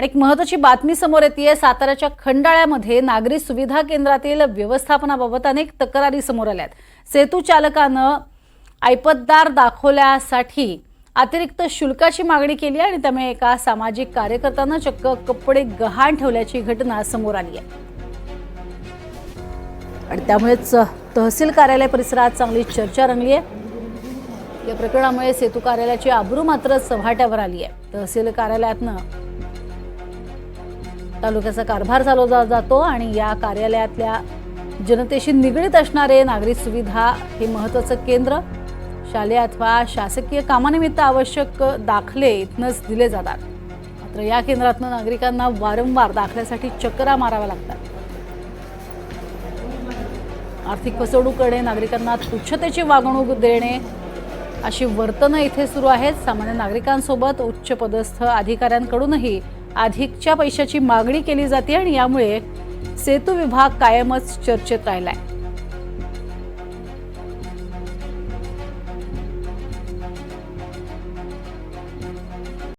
आणि एक महत्वाची बातमी समोर येते साताऱ्याच्या खंडाळ्यामध्ये नागरी सुविधा केंद्रातील व्यवस्थापनाबाबत अनेक तक्रारी समोर आल्यात सेतू चालकानं ऐपतदार दाखवल्यासाठी अतिरिक्त शुल्काची मागणी केली आणि त्यामुळे एका सामाजिक कार्यकर्त्यानं चक्क कपडे गहाण ठेवल्याची घटना समोर आली आहे. आणि त्यामुळेच तहसील कार्यालय परिसरात चांगली चर्चा रंगली आहे. या प्रकरणामुळे सेतू कार्यालयाची आबरू मात्र चव्हाट्यावर आली आहे. तहसील कार्यालयातनं तालुक्याचा कारभार चालवला जातो आणि या कार्यालयातल्या जनतेशी निगडीत असणारे नागरिक सुविधा हे महत्त्वाचं केंद्र. शालेय अथवा शासकीय कामानिमित्त आवश्यक दाखले इथनंच दिले जातात. मात्र या केंद्रातनं नागरिकांना वारंवार दाखल्यासाठी चकरा माराव्या लागतात. आर्थिक फसवणूक करणे नागरिकांना तुच्छतेची वागणूक देणे अशी वर्तनं इथे सुरू आहेत. सामान्य नागरिकांसोबत उच्च पदस्थ अधिकाऱ्यांकडूनही अधिकच्या पैशाची मागणी केली जाते आणि यामुळे सेतू विभाग कायमच चर्चेत राहिलाय.